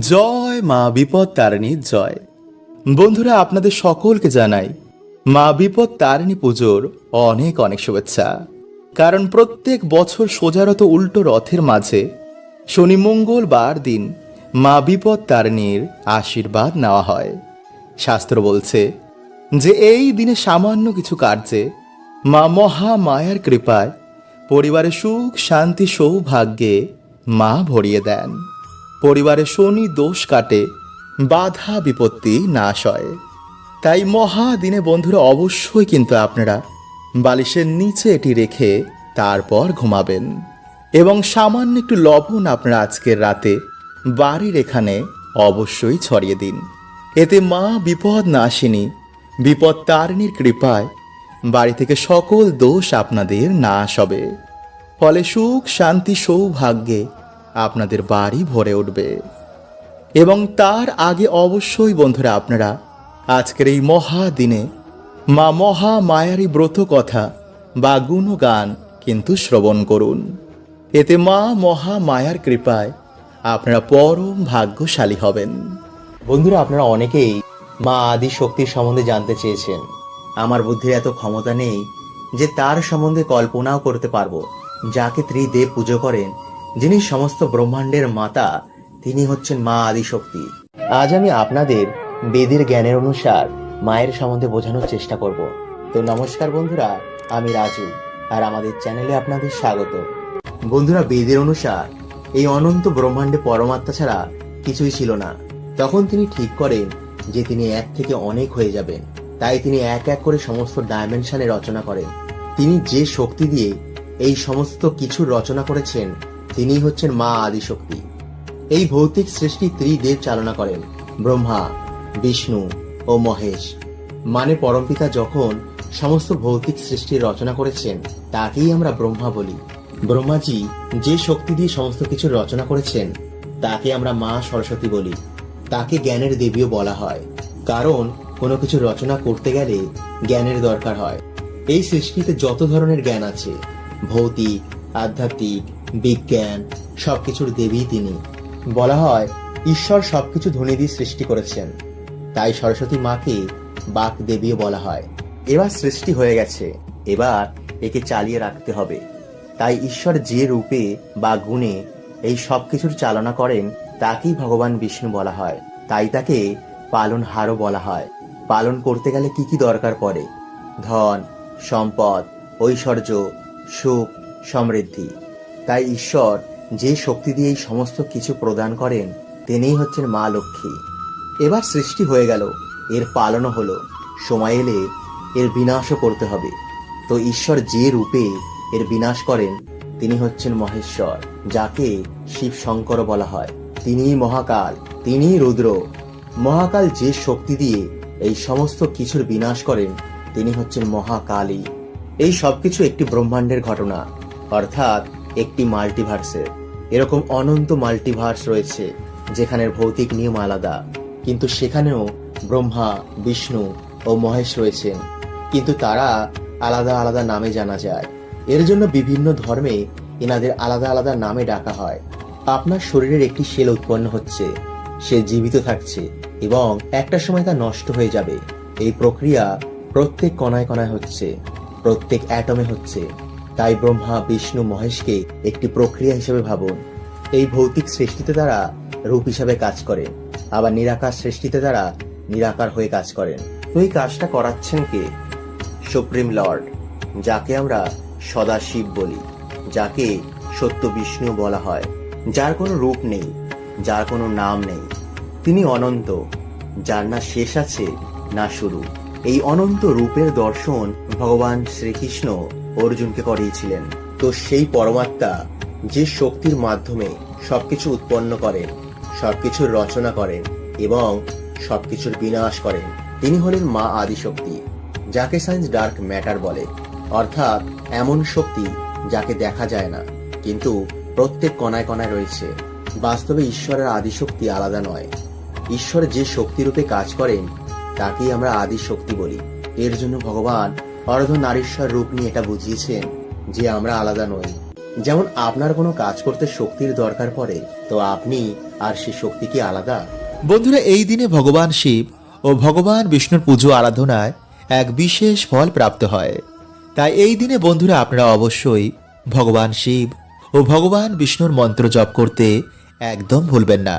জয় মা বিপদ তারিণীর জয়। বন্ধুরা, আপনাদের সকলকে জানাই, মা বিপদ তারিণী পুজোর অনেক অনেক শুভেচ্ছা। কারণ প্রত্যেক বছর সোজারত উল্টো রথের মাঝে শনি মঙ্গলবার দিন মা বিপদ তারিণীর আশীর্বাদ নেওয়া হয়। শাস্ত্র বলছে যে, এই দিনে সামান্য কিছু কার্যে মা মহা মায়ার কৃপায় পরিবারে সুখ, শান্তি, সৌভাগ্যে মা ভরিয়ে দেন। পরিবারে শনি দোষ কাটে, বাধা বিপত্তি নাশ হয়। তাই মহা দিনে বন্ধুরা অবশ্যই কিন্তু আপনারা বালিশের নিচে এটি রেখে তারপর ঘুমাবেন। এবং সামান্য একটু লবণ আপনারা আজকের রাতে বাড়ির এখানে অবশ্যই ছড়িয়ে দিন। এতে মা বিপদ নাশিনী, বিপদ তারিণীর কৃপায় বাড়ি থেকে সকল দোষ আপনাদের নাশ হবে। ফলে সুখ, শান্তি, সৌভাগ্যে আপনাদের বাড়ি ভরে উঠবে। এবং তার আগে অবশ্যই বন্ধুরা আপনারা, আজকের এই মহা দিনে মা মহা মায়ারী ব্রত কথা বা গুণগান কিন্তু শ্রবণ করুন। এতে মা মহা মায়ার কৃপায় আপনারা পরম ভাগ্যশালী হবেন। বন্ধুরা, আপনারা অনেকেই মা আদি শক্তির সম্বন্ধে জানতে চেয়েছেন। আমার বুদ্ধির এত ক্ষমতা নেই যে তার সম্বন্ধে কল্পনাও করতে পারব। যাকে ত্রিদেব পুজো করেন যিনি সমস্ত ব্রহ্মাণ্ডের মাতা, তিনি হচ্ছেন মা আদি শক্তি আজ আমি আপনাদের বেদের জ্ঞানের অনুসার মায়ের সম্বন্ধে বোঝানোর চেষ্টা করব। তো নমস্কার বন্ধুরা, আমি রাজু, আর আমাদের চ্যানেলে আপনাদের স্বাগত। বন্ধুরা, বেদের অনুসার, এই অনন্ত ব্রহ্মাণ্ডে পরমাত্মা ছাড়া কিছুই ছিল না। তখন তিনি ঠিক করেন যে তিনি এক থেকে অনেক হয়ে যাবেন। তাই তিনি এক এক করে সমস্ত ডাইমেনশনে রচনা করেন। তিনি যে শক্তি দিয়ে এই সমস্ত কিছু রচনা করেছেন তিনিই হচ্ছেন মা আদি শক্তি এই ভৌতিক সৃষ্টি ত্রিদেব চালনা করেন ব্রহ্মা, বিষ্ণু ও মহেশ। মানে পরমপিতা যখন সমস্ত ভৌতিক সৃষ্টি রচনা করেছেন, তাকেই আমরা ব্রহ্মা বলি। ব্রহ্মাজি যে শক্তি দিয়ে সমস্ত কিছু রচনা করেছেন, তাকে আমরা মা সরস্বতী বলি। তাকে জ্ঞানের দেবীও বলা হয়। কারণ কোনো কিছু রচনা করতে গেলে জ্ঞানের দরকার হয়। এই সৃষ্টিতে যত ধরনের জ্ঞান আছে, ভৌতিক, আধ্যাত্মিক বিজ্ঞান, সবকিছুর দেবী তিনি। বলা হয়, ঈশ্বর সবকিছু ধ্বনি দিয়ে সৃষ্টি করেছেন। তাই সরস্বতী মাকে বাক দেবীও বলা হয়। এবার সৃষ্টি হয়ে গেছে। এবার একে চালিয়ে রাখতে হবে। তাই ঈশ্বর যে রূপে বা গুণে এই সবকিছুর চালনা করেন, তাকেই ভগবান বিষ্ণু বলা হয়। তাই তাকে পালনহারও বলা হয়। পালন করতে গেলে কি কি দরকার পড়ে? ধন, সম্পদ, ঐশ্বর্য, সুখ, সমৃদ্ধি। তাই ঈশ্বর যে শক্তি দিয়ে এই সমস্ত কিছু প্রদান করেন, তিনিই হচ্ছেন মা লক্ষ্মী। এবার সৃষ্টি হয়ে গেল, এর পালনও হলো। সময় এলে এর বিনাশও করতে হবে। তো ঈশ্বর যে রূপে এর বিনাশ করেন, তিনি হচ্ছেন মহেশ্বর, যাকে শিব শঙ্কর বলা হয়। তিনিই মহাকাল, তিনিই রুদ্র। মহাকাল যে শক্তি দিয়ে এই সমস্ত কিছুর বিনাশ করেন, তিনি হচ্ছেন মহাকালী। এই সবকিছু একটি ব্রহ্মাণ্ডের ঘটনা। অর্থাৎ একটি মাল্টিভার্সের এরকম অনন্ত মাল্টিভার্স রয়েছে, যেখানের ভৌতিক নিয়ম আলাদা। কিন্তু সেখানেও ব্রহ্মা, বিষ্ণু ও মহেশ রয়েছেন। কিন্তু তারা আলাদা আলাদা নামে জানা যায়। এর জন্য বিভিন্ন ধর্মে এনাদের আলাদা আলাদা নামে ডাকা হয়। আপনার শরীরের একটি সেল উৎপন্ন হচ্ছে, সে জীবিত থাকছে এবং একটা সময় তা নষ্ট হয়ে যাবে। এই প্রক্রিয়া প্রত্যেক কণায় কণায় হচ্ছে, প্রত্যেক অ্যাটমে হচ্ছে। তাই ব্রহ্মা, বিষ্ণু, মহেশকে একটি প্রক্রিয়া হিসেবে ভাবুন। এই ভৌতিক সৃষ্টিতে তারা রূপ হিসাবে কাজ করে, আবার নিরাকার সৃষ্টিতে তারা নিরাকার হয়ে কাজ করেন। তো এই কাজটা করাচ্ছেন কে? সুপ্রিম লর্ড, যাকে আমরা সদাশিব বলি, যাকে সত্য বিষ্ণু বলা হয়। যার কোনো রূপ নেই, যার কোনো নাম নেই। তিনি অনন্ত, যার না শেষ আছে, না শুরু। এই অনন্ত রূপের দর্শন ভগবান শ্রীকৃষ্ণ অর্জুনকে করিয়েছিলেন। তো সেই পরমাত্মা যে শক্তির মাধ্যমে সবকিছু উৎপন্ন করেন, সবকিছুর রচনা করেন এবং সবকিছুর বিনাশ করেন, তিনি হলেন মা আদিশক্তি, যাকে সায়েন্স ডার্ক ম্যাটার বলে। অর্থাৎ এমন শক্তি যাকে দেখা যায় না, কিন্তু প্রত্যেক কণায় কণায় রয়েছে। বাস্তবে ঈশ্বরের আদিশক্তি আলাদা নয়। ঈশ্বর যে শক্তিরূপে কাজ করেন, তাকেই আমরা আদি শক্তি বলি। এর জন্য ভগবান অর্ধ নারীশ্বর রূপ নিয়ে এটা বুঝিয়েছেন যে আমরা আলাদা নই। যেমন আপনার কোনো কাজ করতে শক্তির দরকার পড়ে, তো আপনি আর সে শক্তি কি আলাদা? বন্ধুরা, এই দিনে ভগবান শিব ও ভগবান বিষ্ণুর পুজো আরাধনায় এক বিশেষ ফল প্রাপ্ত হয়। তাই এই দিনে বন্ধুরা, আপনারা অবশ্যই ভগবান শিব ও ভগবান বিষ্ণুর মন্ত্র জপ করতে একদম ভুলবেন না।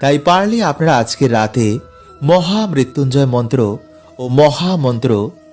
তাই পারলে আপনারা আজকে রাতে মহা মৃত্যুঞ্জয় মন্ত্র ও মহামন্ত্র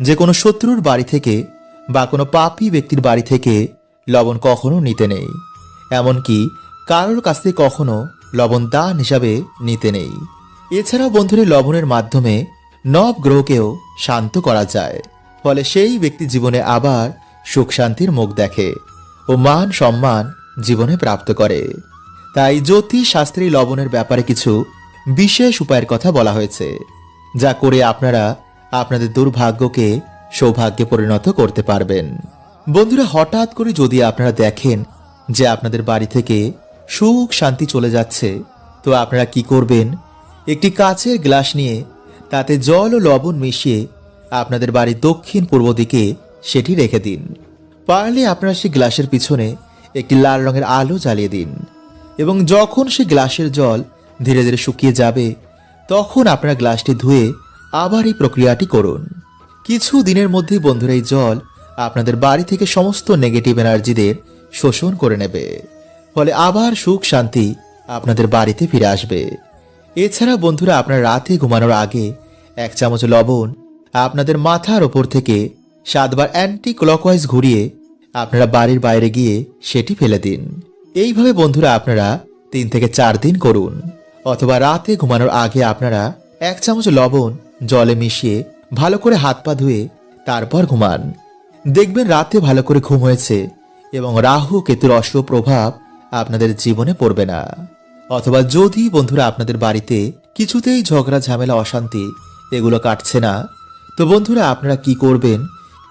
যে কোনো শত্রুর বাড়ি থেকে বা কোনো পাপী ব্যক্তির বাড়ি থেকে লবণ কখনো নিতে নেই। এমনকি কারোর কাছ থেকে কখনো লবণ দান হিসাবে নিতে নেই। এছাড়াও বন্ধুরা লবণের মাধ্যমে নব গ্রহকেও শান্ত করা যায়। ফলে সেই ব্যক্তি জীবনে আবার সুখ শান্তির মুখ দেখে ও মান সম্মান জীবনে প্রাপ্ত করে। তাই জ্যোতিষ শাস্ত্রী লবণের ব্যাপারে কিছু বিশেষ উপায়ের কথা বলা হয়েছে, যা করে আপনারা আপনাদের দুর্ভাগ্যকে সৌভাগ্যে পরিণত করতে পারবেন। বন্ধুরা, হঠাৎ করে যদি আপনারা দেখেন যে আপনাদের বাড়ি থেকে সুখ শান্তি চলে যাচ্ছে, তো আপনারা কি করবেন? একটি কাচের গ্লাস নিয়ে তাতে জল ও লবণ মিশিয়ে আপনাদের বাড়ির দক্ষিণ পূর্ব দিকে সেটি রেখে দিন। পারলে আপনারা সেই গ্লাসের পিছনে একটি লাল রঙের আলো জ্বালিয়ে দিন এবং যখন সেই গ্লাসের জল ধীরে ধীরে শুকিয়ে যাবে, তখন আপনারা গ্লাসটি ধুয়ে আবার এই প্রক্রিয়াটি করুন। কিছু দিনের মধ্যেই বন্ধুরা এই জল আপনাদের বাড়ি থেকে সমস্ত নেগেটিভ এনার্জিদের শোষণ করে নেবে। ফলে আবার সুখ, শান্তি আপনাদের বাড়িতে ফিরে আসবে। এছাড়া বন্ধুরা আপনার রাতে ঘুমানোর আগে এক চামচ লবণ আপনাদের মাথার ওপর থেকে সাতবার অ্যান্টি ক্লকওয়াইজ ঘুরিয়ে আপনারা বাড়ির বাইরে গিয়ে সেটি ফেলে দিন। এইভাবে বন্ধুরা আপনারা তিন থেকে চার দিন করুন। অথবা রাতে ঘুমানোর আগে আপনারা এক চামচ লবণ জলে মিশিয়ে ভালো করে হাত পা ধুয়ে তারপর ঘুমান। দেখবেন রাতে ভালো করে ঘুম হয়েছে এবং রাহু কেতুর অশুভ প্রভাব আপনাদের জীবনে পড়বে না। অথবা যদি বন্ধুরা আপনাদের বাড়িতে কিছুতেই ঝগড়া, ঝামেলা, অশান্তি এগুলো কাটছে না, তো বন্ধুরা আপনারা কি করবেন?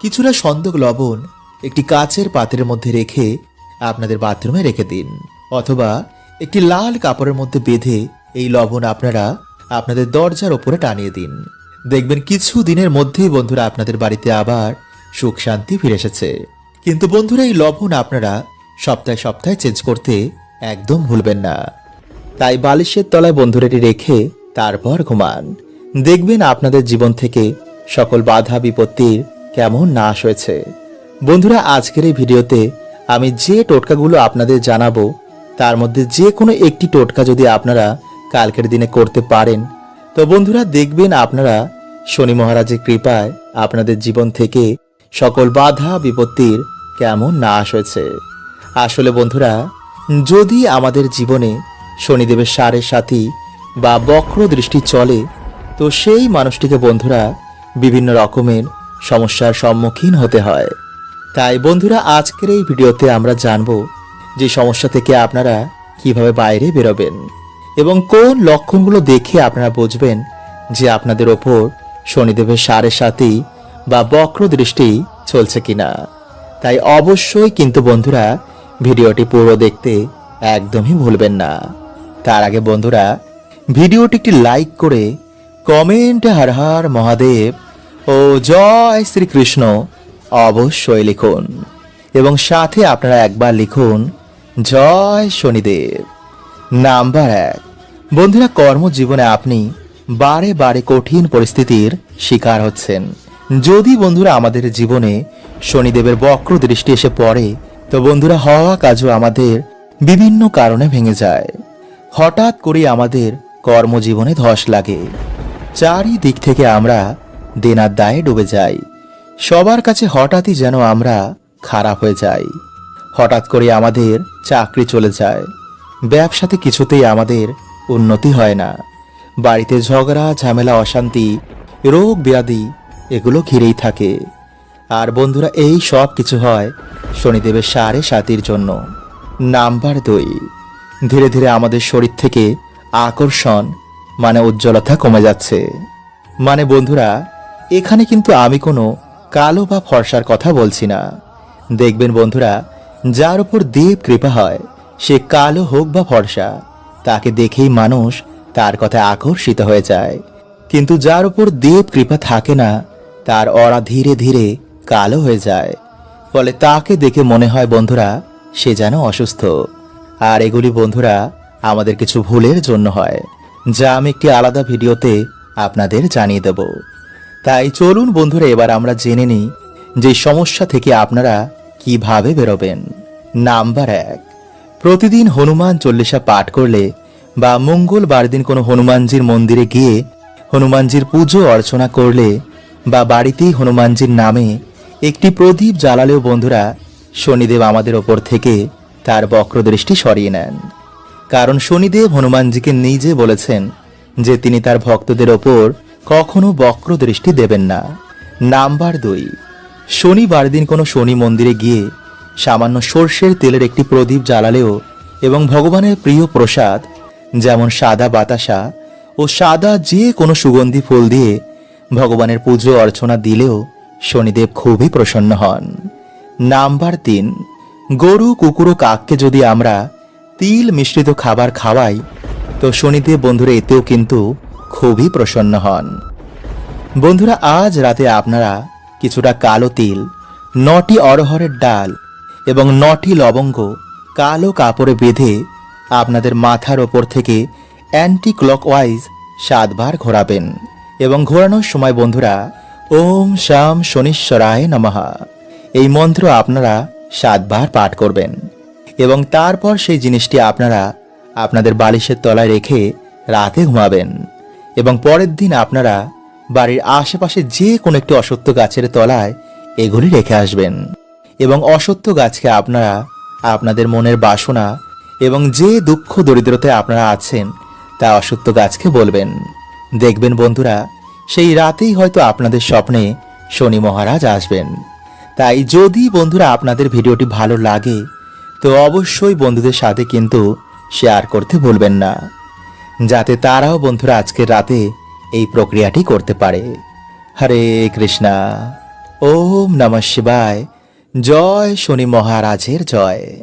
কিছুটা সন্দক লবণ একটি কাচের পাত্রের মধ্যে রেখে আপনাদের বাথরুমে রেখে দিন। অথবা একটি লাল কাপড়ের মধ্যে বেঁধে এই লবণ আপনারা আপনাদের দরজার ওপরে টানিয়ে দিন। দেখবেন কিছু দিনের মধ্যেই বন্ধুরা আপনাদের বাড়িতে আবার সুখ শান্তি ফিরে এসেছে। কিন্তু বন্ধুরা, এই লবণ আপনারা সপ্তাহে সপ্তাহে চেঞ্জ করতে একদম ভুলবেন না। তাই বালিশের তলায় বন্ধুরাটি রেখে তারপর ঘুমান। দেখবেন আপনাদের জীবন থেকে সকল বাধা, বিপত্তির কেমন নাশ হয়েছে। বন্ধুরা, আজকের এই ভিডিওতে আমি যে টোটকাগুলো আপনাদের জানাব, তার মধ্যে যে কোনো একটি টোটকা যদি আপনারা কালকের দিনে করতে পারেন। তো বন্ধুরা, দেখবেন আপনারা শনি মহারাজের কৃপায় আপনাদের জীবন থেকে সকল বাধা, বিপত্তির কেমন নাশ হয়েছে। আসলে বন্ধুরা, যদি আমাদের জীবনে শনিদেবের সারের সাথী বা বক্র দৃষ্টি চলে, তো সেই মানুষটিকে বন্ধুরা বিভিন্ন রকমের সমস্যার সম্মুখীন হতে হয়। তাই বন্ধুরা, আজকের এই ভিডিওতে আমরা জানব যে সমস্যা থেকে আপনারা কীভাবে বাইরে বেরোবেন। এবং কোন লক্ষণগুলো দেখে আপনারা বুঝবেন যে আপনাদের ওপর শনিদেবের সাড়ে সাথেই বা বক্র দৃষ্টি চলছে কিনা। তাই অবশ্যই কিন্তু বন্ধুরা ভিডিওটি পুরো দেখতে একদমই ভুলবেন না। তার আগে বন্ধুরা, ভিডিওটি একটি লাইক করে কমেন্টে হর হর মহাদেব ও জয় শ্রীকৃষ্ণ অবশ্যই লিখুন এবং সাথে আপনারা একবার লিখুন, জয় শনিদেব, নাম্বার এক। বন্ধুরা, কর্মজীবনে আপনি বারে বারে কঠিন পরিস্থিতির শিকার হচ্ছেন। যদি বন্ধুরা আমাদের জীবনে শনিদেবের বক্র দৃষ্টি এসে পড়ে, তো বন্ধুরা হওয়া কাজও আমাদের বিভিন্ন কারণে ভেঙে যায়। হঠাৎ করে আমাদের কর্মজীবনে ধস লাগে। চারিদিক থেকে আমরা দেনার দায়ে ডুবে যাই। সবার কাছে হঠাৎই যেন আমরা খারাপ হয়ে যাই। হঠাৎ করে আমাদের চাকরি চলে যায়। ব্যবসাতে কিছুতেই আমাদের উন্নতি হয় না। বাড়িতে ঝগড়া, ঝামেলা, অশান্তি, রোগ, ব্যাধি, এগুলো ঘিরেই থাকে। আর বন্ধুরা, এই সব কিছু হয় শনিদেবের সাড়ে সাতির জন্য। নাম্বার দুই, ধীরে ধীরে আমাদের শরীর থেকে আকর্ষণ মানে উজ্জ্বলতা কমে যাচ্ছে। মানে বন্ধুরা, এখানে কিন্তু আমি কোনো কালো বা ফর্সার কথা বলছি না। দেখবেন বন্ধুরা, যার উপর দেব কৃপা হয়, সে কালো হোক বা ফর্সা তাকে দেখেই মানুষ তার কথায় আকর্ষিত হয়ে যায়। কিন্তু যার উপর দেব কৃপা থাকে না, তার অরা ধীরে ধীরে কালো হয়ে যায়। ফলে তাকে দেখে মনে হয়, বন্ধুরা, সে যেন অসুস্থ। আর এগুলি, বন্ধুরা, আমাদের কিছু ভুলের জন্য হয়, যা আমি একটি আলাদা ভিডিওতে আপনাদের জানিয়ে দেব। তাই চলুন, বন্ধুরা, এবার আমরা জেনে নিই যে সমস্যা থেকে আপনারা কীভাবে বেরোবেন। নাম্বার এক। প্রতিদিন হনুমান চল্লিশা পাঠ করলে বা মঙ্গলবার দিন কোনো হনুমানজির মন্দিরে গিয়ে হনুমানজির পুজো অর্চনা করলে বা বাড়িতেই হনুমানজির নামে একটি প্রদীপ জ্বালালেও বন্ধুরা শনিদেব আমাদের ওপর থেকে তার বক্রদৃষ্টি সরিয়ে নেন। কারণ শনিদেব হনুমানজিকে নিজে বলেছেন যে তিনি তার ভক্তদের ওপর কখনো বক্র দৃষ্টি দেবেন না। নাম্বার দুই, শনিবার দিন কোনো শনি মন্দিরে গিয়ে সামান্য সর্ষের তেলের একটি প্রদীপ জ্বালালেও এবং ভগবানের প্রিয় প্রসাদ, যেমন সাদা বাতাসা ও সাদা যে কোনো সুগন্ধি ফুল দিয়ে ভগবানের পুজো অর্চনা দিলেও শনিদেব খুবই প্রসন্ন হন। নাম্বার তিন, গরু, কুকুর ও কাককে যদি আমরা তিল মিশ্রিত খাবার খাওয়াই, তো শনিদেব বন্ধুরা এতেও কিন্তু খুবই প্রসন্ন হন। বন্ধুরা, আজ রাতে আপনারা কিছুটা কালো তিল, নটি অরহরের ডাল এবং নটি লবঙ্গ কালো কাপড়ে বেঁধে আপনাদের মাথার ওপর থেকে অ্যান্টি ক্লকওয়াইজ সাতবার ঘোরাবেন। এবং ঘোরানোর সময় বন্ধুরা, ওম শাম শনিশ্বরায় নমহা এই মন্ত্র আপনারা সাতবার পাঠ করবেন। এবং তারপর সেই জিনিসটি আপনারা আপনাদের বালিশের তলায় রেখে রাতে ঘুমাবেন। এবং পরের দিন আপনারা বাড়ির আশেপাশে যে কোনো একটি অসত্য গাছের তলায় এগুলি রেখে আসবেন। এবং অসত্য গাছকে আপনারা, আপনাদের মনের বাসনা এবং যে দুঃখ দরিদ্রতায় আপনারা আছেন, তা অসত্য গাছকে বলবেন। দেখবেন বন্ধুরা, সেই রাতেই হয়তো আপনাদের স্বপ্নে শনি মহারাজ আসবেন। তাই যদি বন্ধুরা আপনাদের ভিডিওটি ভালো লাগে, তো অবশ্যই বন্ধুদের সাথে কিন্তু শেয়ার করতে ভুলবেন না, যাতে তারাও বন্ধুরা আজকের রাতে এই প্রক্রিয়াটি করতে পারে। হরে কৃষ্ণা, ওম নমঃ শিবায়। জয় শনি মহারাজের জয়।